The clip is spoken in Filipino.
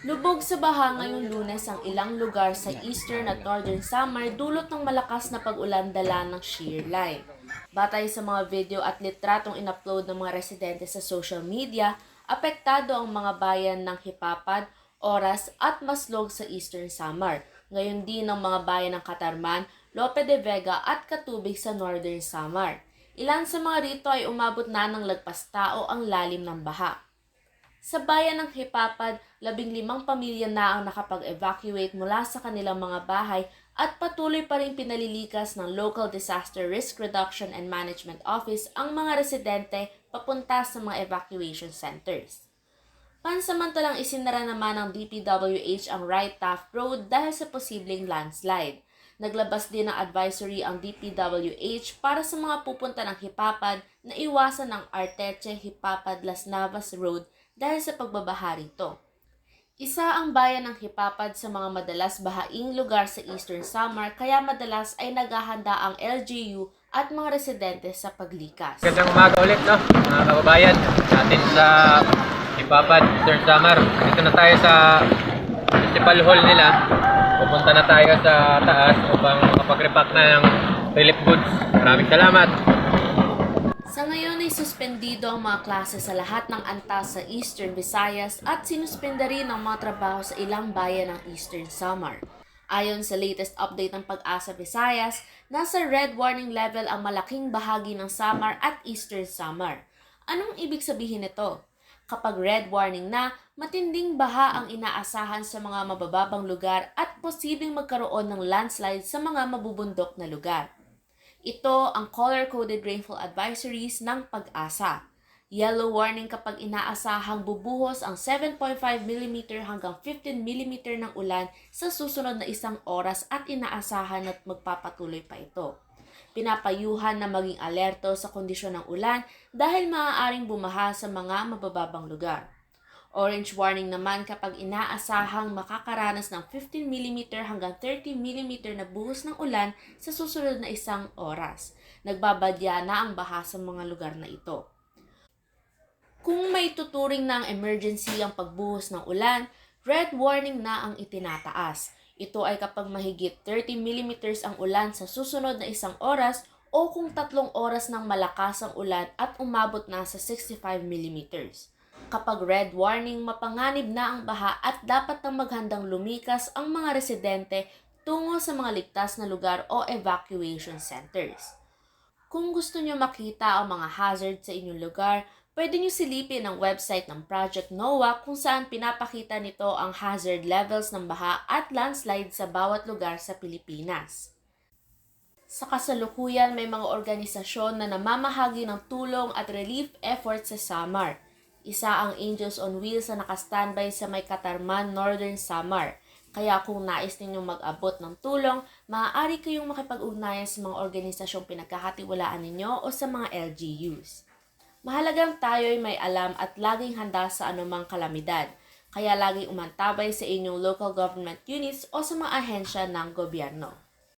Lubog sa baha ngayong lunes ang ilang lugar sa eastern at northern Samar dulot ng malakas na pag-ulan dala ng shear line. Batay sa mga video at litratong inupload ng mga residente sa social media, apektado ang mga bayan ng Hipapad, Oras at Maslog sa eastern Samar. Ngayon din ang mga bayan ng Katarman, Lope de Vega at Katubig sa northern Samar. Ilan sa mga rito ay umabot na ng lagpas tao ang lalim ng baha. Sa bayan ng Hipapad, labing limang pamilya na ang nakapag-evacuate mula sa kanilang mga bahay at patuloy pa rin pinalilikas ng Local Disaster Risk Reduction and Management Office ang mga residente papunta sa mga evacuation centers. Pansamantalang isinara naman ng DPWH ang Right Taft Road dahil sa posibleng landslide. Naglabas din ng advisory ang DPWH para sa mga pupunta ng Hipapad na iwasan ang Arteche Hipapad Las Navas Road dahil sa pagbabaha rito. Isa ang bayan ng Hipapad sa mga madalas bahaing lugar sa Eastern Samar kaya madalas ay naghahanda ang LGU at mga residente sa paglikas. Magandang umaga ulit, no? Mga kababayan, natin sa Ipapad, Eastern Samar. Dito na tayo sa Municipal Hall nila. Pupunta na tayo sa taas upang makapag-repack na ng relief goods. Maraming salamat. Sa ngayon ay suspendido ang mga klase sa lahat ng antas sa Eastern Visayas at sinuspenda rin ang mga trabaho sa ilang bayan ng Eastern Samar. Ayon sa latest update ng Pag-asa Visayas, nasa red warning level ang malaking bahagi ng Samar at Eastern Samar. Anong ibig sabihin nito? Kapag red warning na, matinding baha ang inaasahan sa mga mabababang lugar at posibleng magkaroon ng landslide sa mga mabubundok na lugar. Ito ang color-coded rainfall advisories ng pag-asa. Yellow warning kapag inaasahang bubuhos ang 7.5 mm hanggang 15 mm ng ulan sa susunod na isang oras at inaasahan at magpapatuloy pa ito. Pinapayuhan na maging alerto sa kondisyon ng ulan dahil maaaring bumaha sa mga mabababang lugar. Orange warning naman kapag inaasahang makakaranas ng 15 mm hanggang 30 mm na buhos ng ulan sa susunod na isang oras. Nagbabadya na ang baha sa mga lugar na ito. Kung may tuturing ng emergency ang pagbuhos ng ulan, red warning na ang itinataas. Ito ay kapag mahigit 30 mm ang ulan sa susunod na isang oras o kung tatlong oras ng malakas ang ulan at umabot na sa 65 mm. Kapag red warning, mapanganib na ang baha at dapat nang maghandang lumikas ang mga residente tungo sa mga ligtas na lugar o evacuation centers. Kung gusto nyo makita ang mga hazard sa inyong lugar, pwede nyo silipin ang website ng Project NOAA kung saan pinapakita nito ang hazard levels ng baha at landslide sa bawat lugar sa Pilipinas. Sa kasalukuyan, may mga organisasyon na namamahagi ng tulong at relief efforts sa Samar. Isa ang Angels on Wheels na nakastandby sa may Katarman, Northern Samar. Kaya kung nais ninyong mag-abot ng tulong, maaari kayong makipag-ugnayan sa mga organisasyong pinagkakatiwalaan ninyo o sa mga LGUs. Mahalagang tayo'y may alam at laging handa sa anumang kalamidad, kaya laging umantabay sa inyong local government units o sa mga ahensya ng gobyerno.